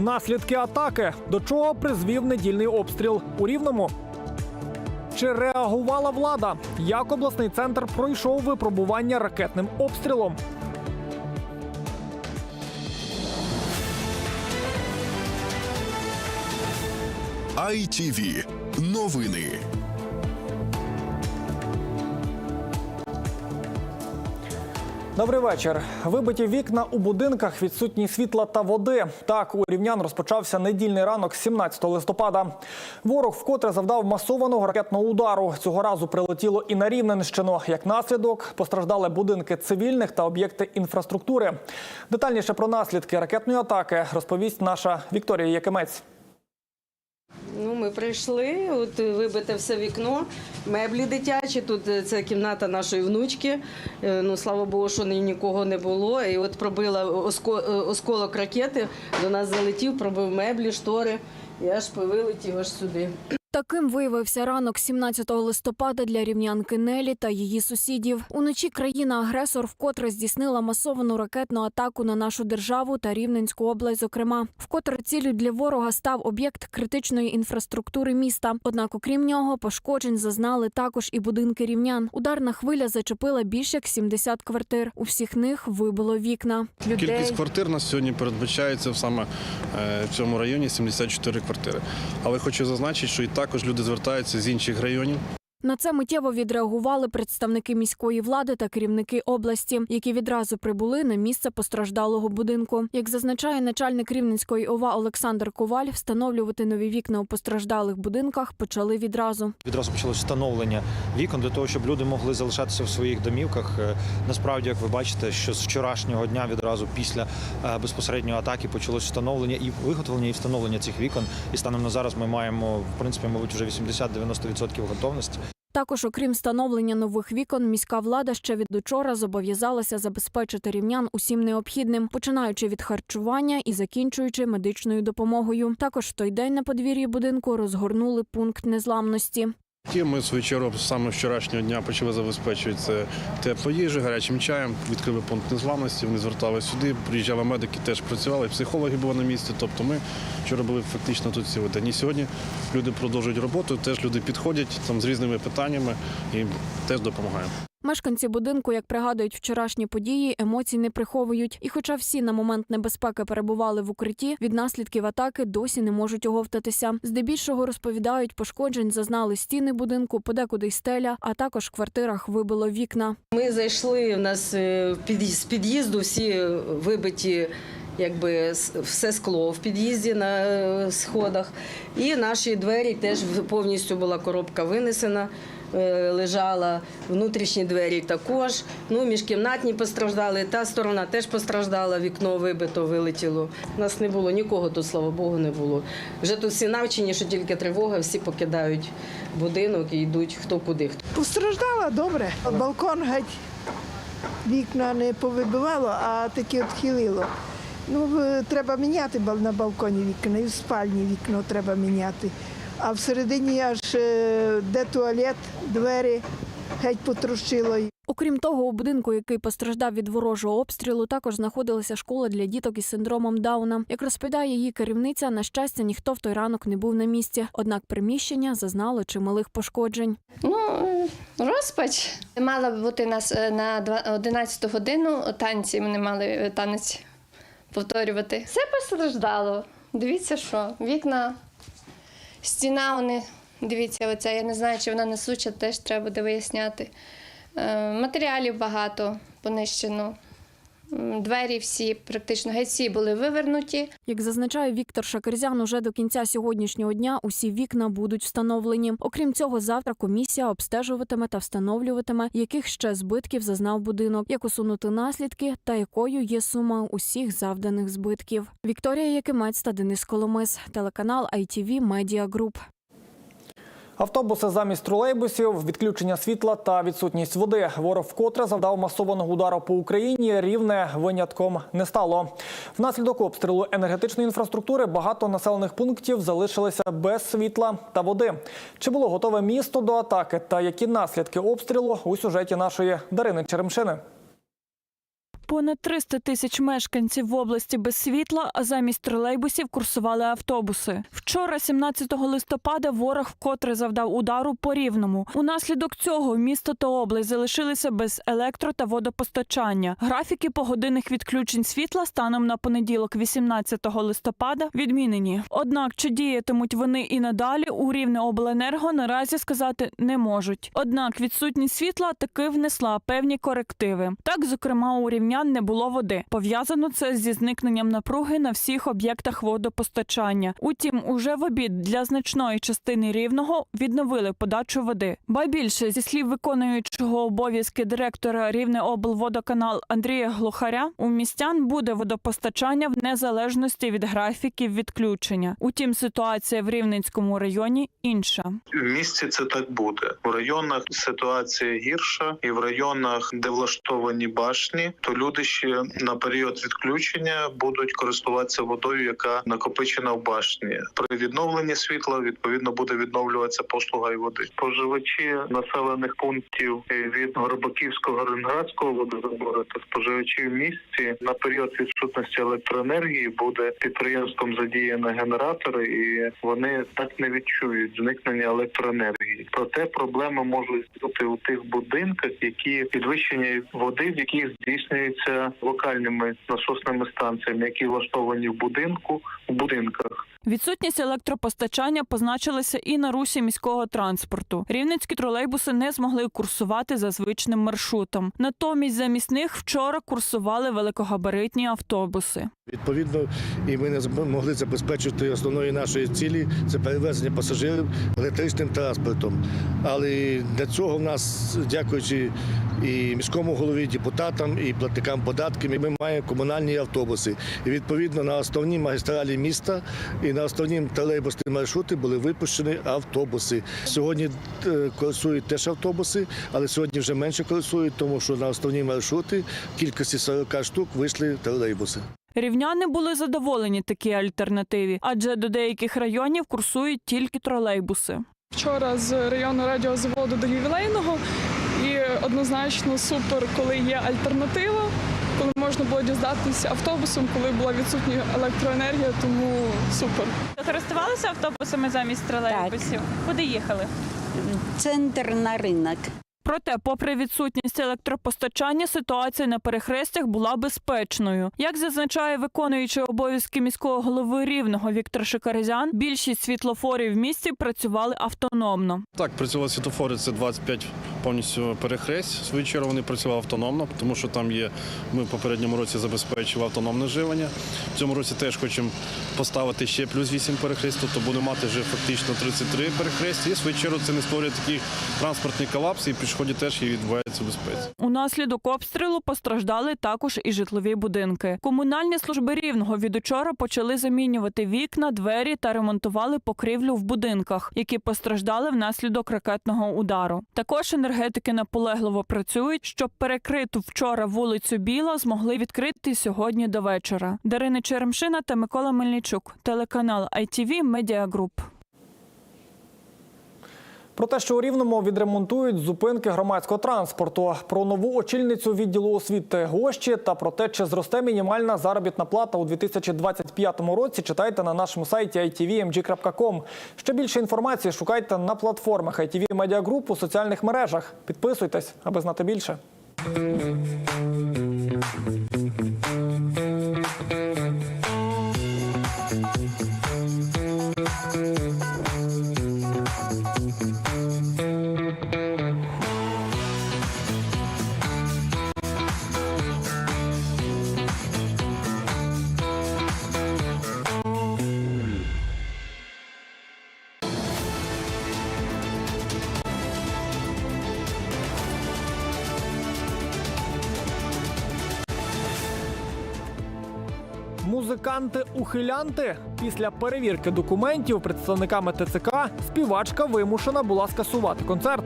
Наслідки атаки. До чого призвів недільний обстріл у Рівному? Чи реагувала влада? Як обласний центр пройшов випробування ракетним обстрілом? ITV. Новини. Добрий вечір. Вибиті вікна у будинках, відсутні світла та води. Так у рівнян розпочався недільний ранок 17 листопада. Ворог вкотре завдав масованого ракетного удару. Цього разу прилетіло і на Рівненщину. Як наслідок постраждали будинки цивільних та об'єкти інфраструктури. Детальніше про наслідки ракетної атаки розповість наша Вікторія Якимець. Ну, ми прийшли, от вибите все вікно, меблі дитячі. Тут е, це кімната нашої внучки. Е, Ну, слава Богу, що ні- нікого не було. І от пробила е, осколок ракети, до нас залетів, пробив меблі, штори, і аж повилетів аж сюди. Таким виявився ранок 17 листопада для рівнянки Нелі та її сусідів. Уночі країна-агресор вкотре здійснила масовану ракетну атаку на нашу державу та Рівненську область. Зокрема, вкотре ціллю для ворога став об'єкт критичної інфраструктури міста. Однак, окрім нього, пошкоджень зазнали також і будинки рівнян. Ударна хвиля зачепила більш як 70 квартир. У всіх них вибило вікна. Кількість квартир на сьогодні передбачається саме е, в цьому районі 74 квартири. Але хочу зазначити, що і також люди звертаються з інших районів. На це миттєво відреагували представники міської влади та керівники області, які відразу прибули на місце постраждалого будинку. Як зазначає начальник Рівненської ОВА Олександр Коваль, встановлювати нові вікна у постраждалих будинках почали відразу. Відразу почалось встановлення вікон для того, щоб люди могли залишатися в своїх домівках. Е, Насправді, як ви бачите, що з вчорашнього дня відразу після е, безпосередньої атаки почалось встановлення і виготовлення і встановлення цих вікон. І станом на зараз ми маємо в принципі, мабуть, вже 80-90% готовності. Також, окрім встановлення нових вікон, міська влада ще від учора зобов'язалася забезпечити рівнян усім необхідним, починаючи від харчування і закінчуючи медичною допомогою. Також в той день на подвір'ї будинку розгорнули пункт незламності. Ми з саме вчорашнього дня почали забезпечувати це їжі, гарячим чаєм, відкрили пункт незламності. Вони зверталися сюди. Приїжджали медики, теж працювали, психологи були на місці. Тобто ми вчора були фактично тут цілий день. І сьогодні люди продовжують роботу. Теж люди підходять там з різними питаннями і теж допомагаємо. Мешканці будинку, як пригадують вчорашні події, емоцій не приховують. І, хоча всі на момент небезпеки перебували в укритті, від наслідків атаки досі не можуть оговтатися. Здебільшого розповідають, пошкоджень зазнали стіни будинку, подекуди й стеля, а також в квартирах вибило вікна. Ми зайшли, у нас е, з під'їзду всі вибиті. Якби все скло в під'їзді на е, сходах, і наші двері теж повністю була коробка винесена, лежала. Внутрішні двері також. Ну, міжкімнатні постраждали. Та сторона теж постраждала, вікно вибито, вилетіло. У нас не було нікого тут, слава Богу, не було. Вже тут всі навчені, що тільки тривога, всі покидають будинок і йдуть хто куди. Постраждала добре. Балкон геть вікна не повибивало, а таки відхилило. Ну, треба міняти на балконі вікна, і в спальні вікно треба міняти. А всередині аж е, де туалет, двері геть потрощило. Окрім того, у будинку, який постраждав від ворожого обстрілу, також знаходилася школа для діток із синдромом Дауна. Як розповідає її керівниця, на щастя, ніхто в той ранок не був на місці. Однак приміщення зазнало чималих пошкоджень. Ну, е, розпач. Мала бути нас е, на два- 11 годину танці. Ми не мали е, танець повторювати. Все постраждало. Дивіться, що вікна, стіна, вони. Дивіться, оця. Я не знаю, чи вона несуча, теж треба буде виясняти. Е, Матеріалів багато понищено. Двері всі, практично геть всі були вивернуті. Як зазначає Віктор Шакерзян, уже до кінця сьогоднішнього дня усі вікна будуть встановлені. Окрім цього, завтра комісія обстежуватиме та встановлюватиме, яких ще збитків зазнав будинок, як усунути наслідки та якою є сума усіх завданих збитків. Вікторія Якимець та Денис Коломис, телеканал ITV Media Group. Автобуси замість тролейбусів, відключення світла та відсутність води. Ворог вкотре завдав масованого удару по Україні. Рівне винятком не стало. Внаслідок обстрілу енергетичної інфраструктури багато населених пунктів залишилися без світла та води. Чи було готове місто до атаки та які наслідки обстрілу у сюжеті нашої Дарини Черемшини? Понад 300 тисяч мешканців в області без світла, а замість тролейбусів курсували автобуси. Вчора, 17 листопада, ворог вкотре завдав удару по рівному. Унаслідок цього місто та область залишилися без електро та водопостачання. Графіки погодинних відключень світла станом на понеділок, 18 листопада, відмінені. Однак, чи діятимуть вони і надалі у рівне обленерго наразі сказати не можуть. Однак відсутність світла таки внесла певні корективи. Так, зокрема, у рівнян не було води. Пов'язано це зі зникненням напруги на всіх об'єктах водопостачання. Утім, уже в обід для значної частини рівного відновили подачу води. Ба більше зі слів виконуючого обов'язки директора Рівне облводоканал Андрія Глухаря, у містян буде водопостачання в незалежності від графіків відключення. Утім, ситуація в Рівненському районі інша. В місті це так буде. В районах ситуація гірша, і в районах, де влаштовані башні, то люди ще на період відключення будуть користуватися водою, яка накопичена в башні. При відновленні світла відповідно буде відновлюватися послуга і води. Споживачі населених пунктів від Горбаківського Ренградського водозабору та споживачі в місті на період відсутності електроенергії буде підприємством задіяно генератори, і вони так не відчують зникнення електроенергії. Проте проблеми можуть бути у тих будинках, які підвищення води, в яких здійснюється локальними насосними станціями, які влаштовані в будинку в будинках. Відсутність електропостачання позначилася і на русі міського транспорту. Рівненські тролейбуси не змогли курсувати за звичним маршрутом. Натомість замість них вчора курсували великогабаритні автобуси. Відповідно, і ми не змогли забезпечити основної нашої цілі це перевезення пасажирів електричним транспортом. Але для цього в нас, дякуючи і міському голові, депутатам, і платникам податків, ми маємо комунальні автобуси. І відповідно на основній магістралі міста і на основні тролейбусні маршрути були випущені автобуси. Сьогодні е, курсують теж автобуси, але сьогодні вже менше курсують, тому що на основні маршрути в кількості 40 штук вийшли тролейбуси. Рівняни були задоволені такій альтернативі, адже до деяких районів курсують тільки тролейбуси. Вчора з району радіозаводу до ювілейного, і однозначно супер, коли є альтернатива, коли можна було дізнатися автобусом, коли була відсутня електроенергія, тому супер. Користувалися автобусами замість тролейбусів? Куди їхали? Центр на ринок. Проте, попри відсутність електропостачання, ситуація на перехрестях була безпечною. Як зазначає виконуючий обов'язки міського голови рівного Віктор Шикаризян, більшість світлофорів в місті працювали автономно. Так, працювали світофори, це 25 повністю перехресть. В свою чергу вони працювали автономно, тому що там є. Ми в попередньому році забезпечили автономне живлення. В цьому році теж хочемо поставити ще плюс 8 перехрест, тобто будемо мати вже фактично 33 перехрестя. І в свою чергу це не створює такий транспортний колапс, і пішоході теж і відбувається безпеці. Унаслідок обстрілу постраждали також і житлові будинки. Комунальні служби рівного від учора почали замінювати вікна, двері та ремонтували покрівлю в будинках, які постраждали внаслідок ракетного удару. Також енергетики наполегливо працюють, щоб перекриту вчора вулицю Біла змогли відкрити сьогодні до вечора. Дарина Черемшина та Микола Мельничук, телеканал ITV Media Group. Про те, що у Рівному відремонтують зупинки громадського транспорту, про нову очільницю відділу освіти гощі та про те, чи зросте мінімальна заробітна плата у 2025 році, читайте на нашому сайті itvmg.com. Ще більше інформації шукайте на платформах ITV Media Group у соціальних мережах. Підписуйтесь, аби знати більше. Музиканти-ухилянти після перевірки документів представниками ТЦК співачка вимушена була скасувати концерт.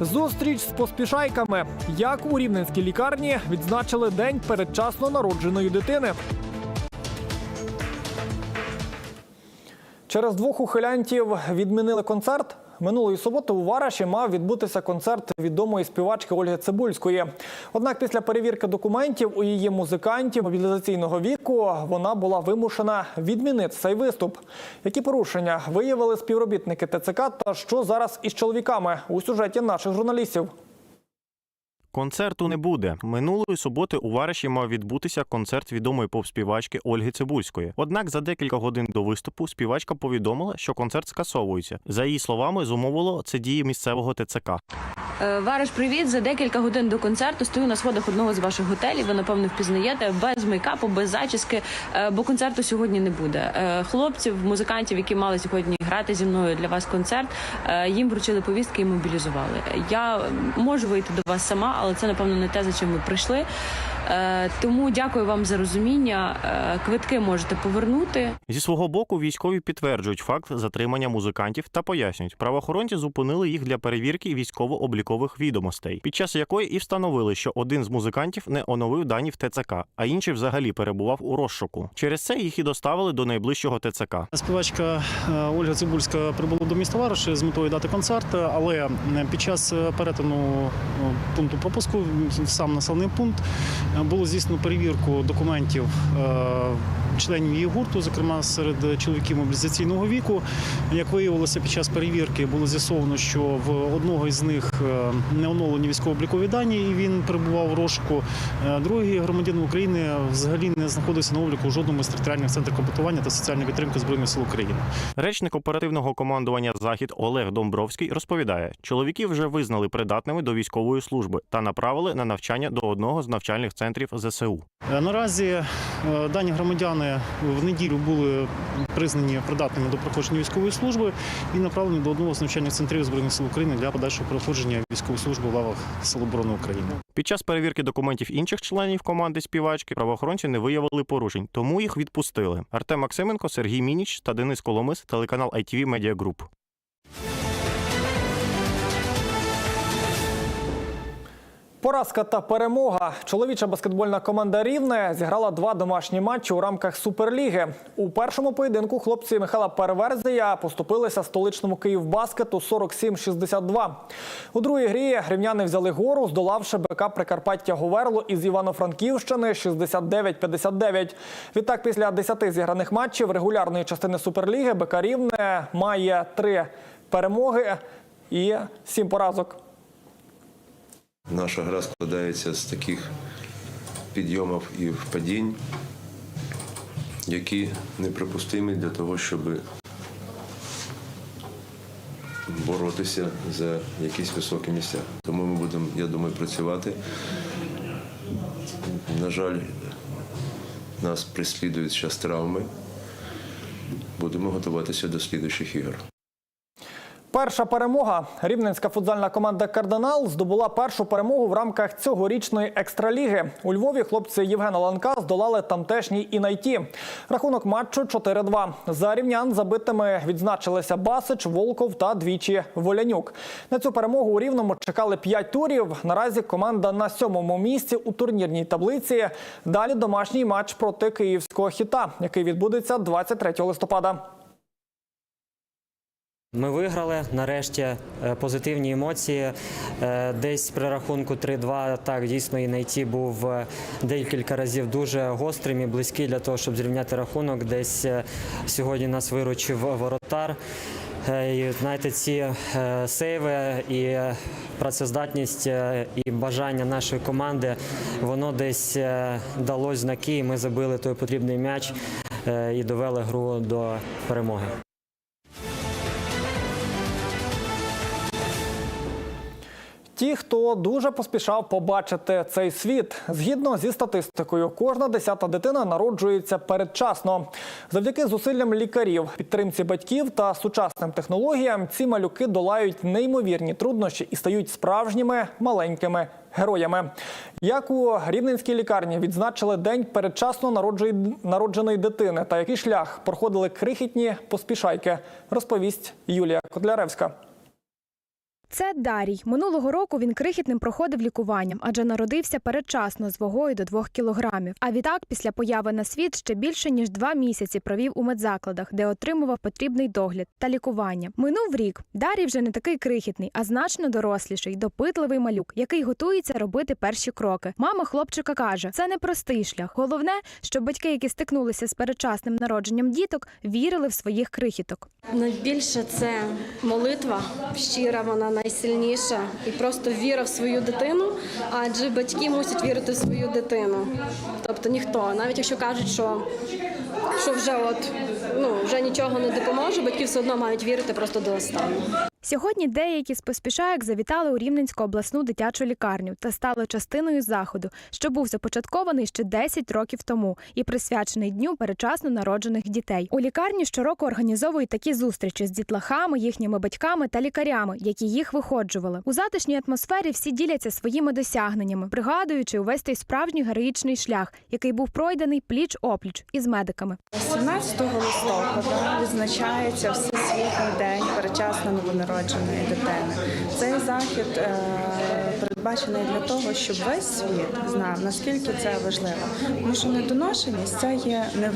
Зустріч з поспішайками. Як у рівненській лікарні відзначили день передчасно народженої дитини. Через двох ухилянтів відмінили концерт. Минулої суботи у Вараші мав відбутися концерт відомої співачки Ольги Цибульської. Однак після перевірки документів у її музикантів мобілізаційного віку вона була вимушена відмінити цей виступ. Які порушення виявили співробітники ТЦК та що зараз із чоловіками у сюжеті наших журналістів? Концерту не буде. Минулої суботи у Вариші мав відбутися концерт відомої поп-співачки Ольги Цибульської. Однак за декілька годин до виступу співачка повідомила, що концерт скасовується. За її словами, зумовило це дії місцевого ТЦК. Е, Вариш, привіт. За декілька годин до концерту стою на сходах одного з ваших готелів. Ви напевно впізнаєте без мейкапу, без зачіски, е, бо концерту сьогодні не буде. Е, Хлопців, музикантів, які мали сьогодні грати зі мною для вас концерт, їм вручили повістки і мобілізували. Я можу вийти до вас сама, але це напевно не те, за чим ви прийшли. Е, Тому дякую вам за розуміння. Е, Квитки можете повернути. Зі свого боку, військові підтверджують факт затримання музикантів та пояснюють, правоохоронці зупинили їх для перевірки військово-облікових відомостей, під час якої і встановили, що один з музикантів не оновив дані в ТЦК, а інший взагалі перебував у розшуку. Через це їх і доставили до найближчого ТЦК. Співачка е, Ольга Цибульська прибула до міста Вараші з метою дати концерт, але під час перетину пункту пропуску сам населений пункт було здійснено перевірку документів е, членів її гурту, зокрема серед чоловіків мобілізаційного віку. Як виявилося під час перевірки, було з'ясовано, що в одного із них е, не оновлені військово-облікові дані, і він перебував в розшуку. Е, Другий громадянин України взагалі не знаходився на обліку жодному з територіальних центрів комплектування та соціальної підтримки збройних сил України. Речник оперативного командування Захід Олег Домбровський розповідає, чоловіків вже визнали придатними до військової служби та направили на навчання до одного з навчальних центрів ЗСУ. Е, Наразі е, дані громадяни в неділю були признані придатними до проходження військової служби і направлені до одного з навчальних центрів збройних сил України для подальшого проходження військової служби в лавах Сил оборони України. Під час перевірки документів інших членів команди співачки правоохоронці не виявили порушень, тому їх відпустили. Артем Максименко, Сергій Мініч та Денис Коломис, телеканал ITV Media Group. Поразка та перемога. Чоловіча баскетбольна команда Рівне зіграла два домашні матчі у рамках Суперліги. У першому поєдинку хлопці Михайла Переверзія поступилися столичному Київбаскету 47-62. У другій грі рівняни взяли гору, здолавши БК Прикарпаття Говерло із Івано-Франківщини 69-59. Відтак, після 10 зіграних матчів регулярної частини Суперліги БК Рівне має три перемоги і сім поразок. Наша гра складається з таких підйомів і впадінь, які неприпустимі для того, щоб боротися за якісь високі місця. Тому ми будемо, я думаю, працювати. На жаль, нас преслідують зараз травми. Будемо готуватися до слідуючих ігор. Перша перемога. Рівненська футзальна команда Кардинал здобула першу перемогу в рамках цьогорічної екстраліги. У Львові хлопці Євгена Ланка здолали тамтешній Інайті. Рахунок матчу 4-2. За рівнян забитими відзначилися Басич, Волков та двічі Волянюк. На цю перемогу у Рівному чекали 5 турів. Наразі команда на сьомому місці у турнірній таблиці. Далі домашній матч проти київського хіта, який відбудеться 23 листопада. Ми виграли нарешті е, позитивні емоції. Е, Десь при рахунку 3-2 так дійсно і найти був е, декілька разів дуже гострим і близький для того, щоб зрівняти рахунок. Десь сьогодні нас виручив воротар. І знаєте, ці сейви і працездатність і бажання нашої команди, воно десь дало знаки, і ми забили той потрібний м'яч і довели гру до перемоги. Ті, хто дуже поспішав побачити цей світ, згідно зі статистикою, кожна десята дитина народжується передчасно. Завдяки зусиллям лікарів, підтримці батьків та сучасним технологіям ці малюки долають неймовірні труднощі і стають справжніми маленькими героями. Як у рівненській лікарні відзначили день передчасно народженої дитини та який шлях проходили крихітні поспішайки, розповість Юлія Котляревська. Це Дарій. Минулого року він крихітним проходив лікуванням, адже народився передчасно з вагою до 2 кілограмів. А відтак, після появи на світ, ще більше ніж два місяці провів у медзакладах, де отримував потрібний догляд та лікування. Минув рік. Дарій вже не такий крихітний, а значно доросліший, допитливий малюк, який готується робити перші кроки. Мама хлопчика каже: це не простий шлях. Головне, щоб батьки, які стикнулися з передчасним народженням діток, вірили в своїх крихіток. Найбільше це молитва щира, вона найсильніша, і просто віра в свою дитину, адже батьки мусять вірити в свою дитину. Тобто ніхто, навіть якщо кажуть, що, що вже от ну вже нічого не допоможе, батьки все одно мають вірити просто до останнього. Сьогодні деякі з поспішаєк завітали у Рівненську обласну дитячу лікарню та стали частиною заходу, що був започаткований ще 10 років тому і присвячений дню передчасно народжених дітей. У лікарні щороку організовують такі зустрічі з дітлахами, їхніми батьками та лікарями, які їх виходжували. У затишній атмосфері всі діляться своїми досягненнями, пригадуючи увесь той справжній героїчний шлях, який був пройдений пліч опліч із медиками. 17 листопада відзначається Всесвітній день перечасно новонародженої дитини. Цей захід е, передбачений для того, щоб весь світ знав, наскільки це важливо. Тому що недоношеність це є не.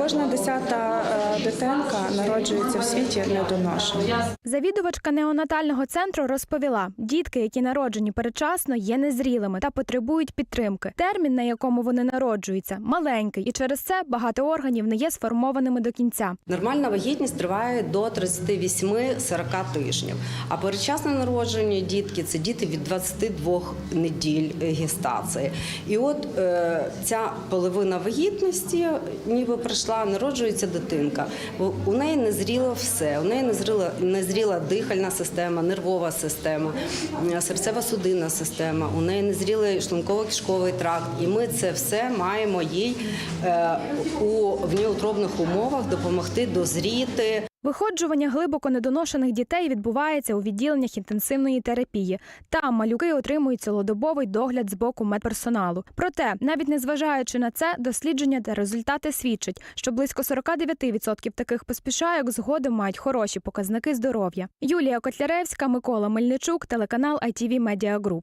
Кожна десята е, дитинка народжується в світі недоношеною. Завідувачка неонатального центру розповіла: дітки, які народжені передчасно, є незрілими та потребують підтримки. Термін, на якому вони народжуються, маленький, і через це багато органів не є сформованими до кінця. Нормальна вагітність триває до 38-40 тижнів. А передчасне народження дітки це діти від 22 неділь гестації. І от е, ця половина вагітності, ніби пройшла, народжується дитинка. У- неї не зріло все. У неї не зріла, не зріла дихальна система, нервова система, серцево-судинна система. У неї не зрілий шлунково-кишковий тракт. І ми це все маємо їй е, у внеутробних умовах допомогти дозріти. Виходжування глибоко недоношених дітей відбувається у відділеннях інтенсивної терапії. Там малюки отримують цілодобовий догляд з боку медперсоналу. Проте, навіть незважаючи на це, дослідження та результати свідчать, що близько 49% таких поспішайок згодом мають хороші показники здоров'я. Юлія Котляревська, Микола Мельничук, телеканал ITV Media Group.